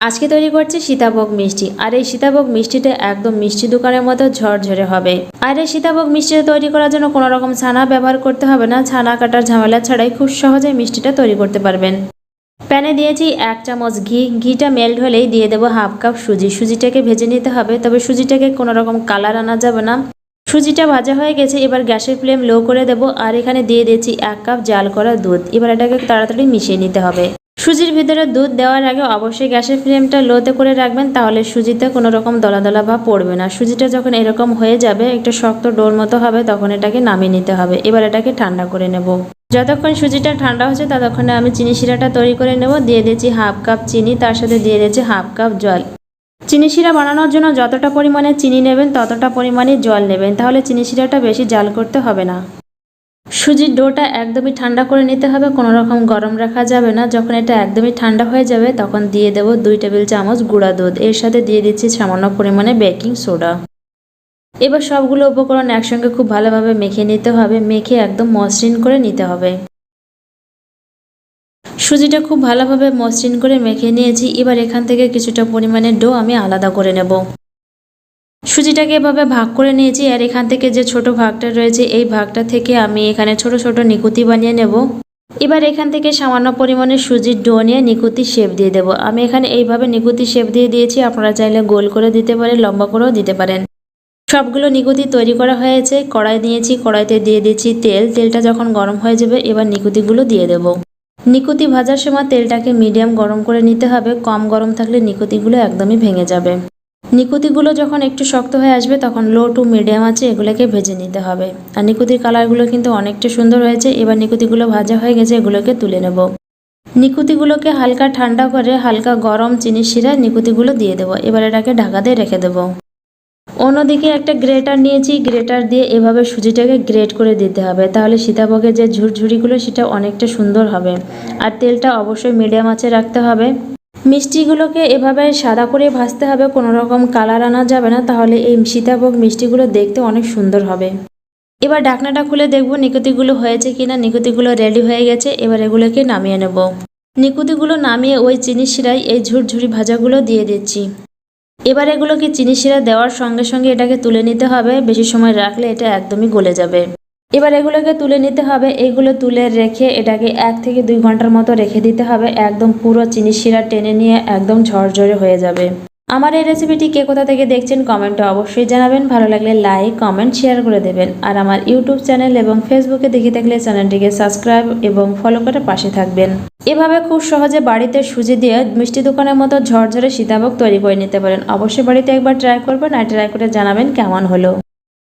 আজকে তৈরি করছি সীতাভোগ মিষ্টি। আর এই সীতাভোগ মিষ্টিটা একদম মিষ্টি দোকানের মতো ঝরঝরে হবে। আর এই সীতাভোগ মিষ্টিটা তৈরি করার জন্য কোনো রকম ছানা ব্যবহার করতে হবে না। ছানা কাটার ঝামেলা ছাড়াই খুব সহজে মিষ্টিটা তৈরি করতে পারবেন। প্যানে দিয়েছি এক চামচ ঘি। ঘিটা মেল্ট হলেই দিয়ে দেবো হাফ কাপ সুজি। সুজিটাকে ভেজে নিতে হবে, তবে সুজিটাকে কোনো রকম কালার আনা যাবে না। সুজিটা ভাজা হয়ে গেছে, এবার গ্যাসের ফ্লেম লো করে দেবো। আর এখানে দিয়ে দিয়েছি এক কাপ জাল করা দুধ। এবার এটাকে তাড়াতাড়ি মিশিয়ে নিতে হবে। সুজির ভিতরে দুধ দেওয়ার আগে অবশ্যই গ্যাসের ফ্লেমটা লোতে করে রাখবেন, তাহলে সুজিতে কোনো রকম দলা দলা ভাব পড়বে না। সুজিটা যখন এরকম হয়ে যাবে, একটা শক্ত ডোর মতো হবে, তখন এটাকে নামিয়ে নিতে হবে। এবার এটাকে ঠান্ডা করে নেব। যতক্ষণ সুজিটা ঠান্ডা হচ্ছে, ততক্ষণে আমি চিনি শিরাটা তৈরি করে নেব। দিয়ে দিয়েছি হাফ কাপ চিনি, তার সাথে দিয়ে দিয়েছি হাফ কাপ জল। চিনি শিরা বানানোর জন্য যতটা পরিমাণে চিনি নেবেন, ততটা পরিমাণে জল নেবেন। তাহলে চিনি শিরাটা বেশি জাল করতে হবে না। সুজির ডোটা একদমই ঠান্ডা করে নিতে হবে, কোনো রকম গরম রাখা যাবে না। যখন এটা একদমই ঠান্ডা হয়ে যাবে, তখন দিয়ে দেবো দুই টেবিল চামচ গুঁড়া দুধ। এর সাথে দিয়ে দিচ্ছি সামান্য পরিমাণে বেকিং সোডা। এবার সবগুলো উপকরণ একসঙ্গে খুব ভালোভাবে মেখে নিতে হবে, মেখে একদম মসৃণ করে নিতে হবে। সুজিটা খুব ভালোভাবে মসৃণ করে মেখে নিয়েছি। এবার এখান থেকে কিছুটা পরিমাণে ডো আমি আলাদা করে নেব। সুজিটাকে এভাবে ভাগ করে নিয়েছি আর এখান থেকে যে ছোট ভাগটা রয়েছে, এই ভাগটা থেকে আমি এখানে ছোট ছোট নিকুতি বানিয়ে নেব। এবার এখান থেকে সামান্য পরিমাণে সুজির ডো নিয়ে নিকুতি শেপ দিয়ে দেবো। আমি এখানে এইভাবে নিকুতি শেপ দিয়ে দিয়েছি, আপনারা চাইলে গোল করে দিতে পারেন, লম্বা করেও দিতে পারেন। সবগুলো নিকুতি তৈরি করা হয়েছে, কড়াই দিয়েছি কড়াইতে দিয়ে দিয়েছি তেল। তেলটা যখন গরম হয়ে যাবে, এবার নিকুতিগুলো দিয়ে দেব। নিকুতি ভাজার সময় তেলটাকে মিডিয়াম গরম করে নিতে হবে। কম গরম থাকলে নিকুতিগুলো একদমই ভেঙে যাবে। নিকুতিগুলো যখন একটু শক্ত হয়ে আসবে, তখন লো টু মিডিয়াম আছে, এগুলোকে ভেজে নিতে হবে। আর নিকুতির কালারগুলো কিন্তু অনেকটা সুন্দর হয়েছে, এবার নিকুতিগুলো ভাজা হয়ে গেছে, এগুলোকে তুলে নেব। নিকুতিগুলোকে হালকা ঠান্ডা করে হালকা গরম চিনি শিরায় নিকুতিগুলো দিয়ে দেবো। এবার এটাকে ঢাকা দিয়ে রেখে দেবো। অন্যদিকে একটা গ্রেটার নিয়েছি, গ্রেটার দিয়ে এভাবে সুজিটাকে গ্রেট করে দিতে হবে। তাহলে সীতাভোগের যে ঝুরঝুরিগুলো, সেটা অনেকটা সুন্দর হবে। আর তেলটা অবশ্যই মিডিয়াম আঁচে রাখতে হবে। মিষ্টিগুলোকে এভাবে সাদা করে ভাজতে হবে কোনো রকম কালার আনা যাবে না, তাহলে এই সীতাভোগ মিষ্টিগুলো দেখতে অনেক সুন্দর হবে। এবার ডাকনাটা খুলে দেখব নিকুতিগুলো হয়েছে কিনা, নিকুতিগুলো রেডি হয়ে গেছে, এবার এগুলোকে নামিয়ে নেব। নিকুতিগুলো নামিয়ে ওই চিনি শিরায় এই ঝুরঝুরি ভাজাগুলো দিয়ে দিচ্ছি। এবার এগুলোকে চিনি শিরা দেওয়ার সঙ্গে সঙ্গে এটাকে তুলে নিতে হবে, বেশি সময় রাখলে এটা একদমই গলে যাবে। এবার এগুলোকে তুলে নিতে হবে। এগুলো তুলে রেখে এটাকে এক থেকে দুই ঘণ্টার মতো রেখে দিতে হবে। একদম পুরো চিনি শিরা টেনে নিয়ে একদম ঝরঝরে হয়ে যাবে। আমার এই রেসিপিটি কে কোথা থেকে দেখছেন কমেন্টে অবশ্যই জানাবেন। ভালো লাগলে লাইক কমেন্ট শেয়ার করে দেবেন। আর আমার ইউটিউব চ্যানেল এবং ফেসবুকে দেখে থাকলে চ্যানেলটিকে সাবস্ক্রাইব এবং ফলো করে পাশে থাকবেন। এভাবে খুব সহজে বাড়িতে সুজি দিয়ে মিষ্টি দোকানের মতো ঝরঝরে সীতাভোগ তৈরি করে নিতে পারেন। অবশ্যই বাড়িতে একবার ট্রাই করবেন আর ট্রাই করে জানাবেন কেমন হলো।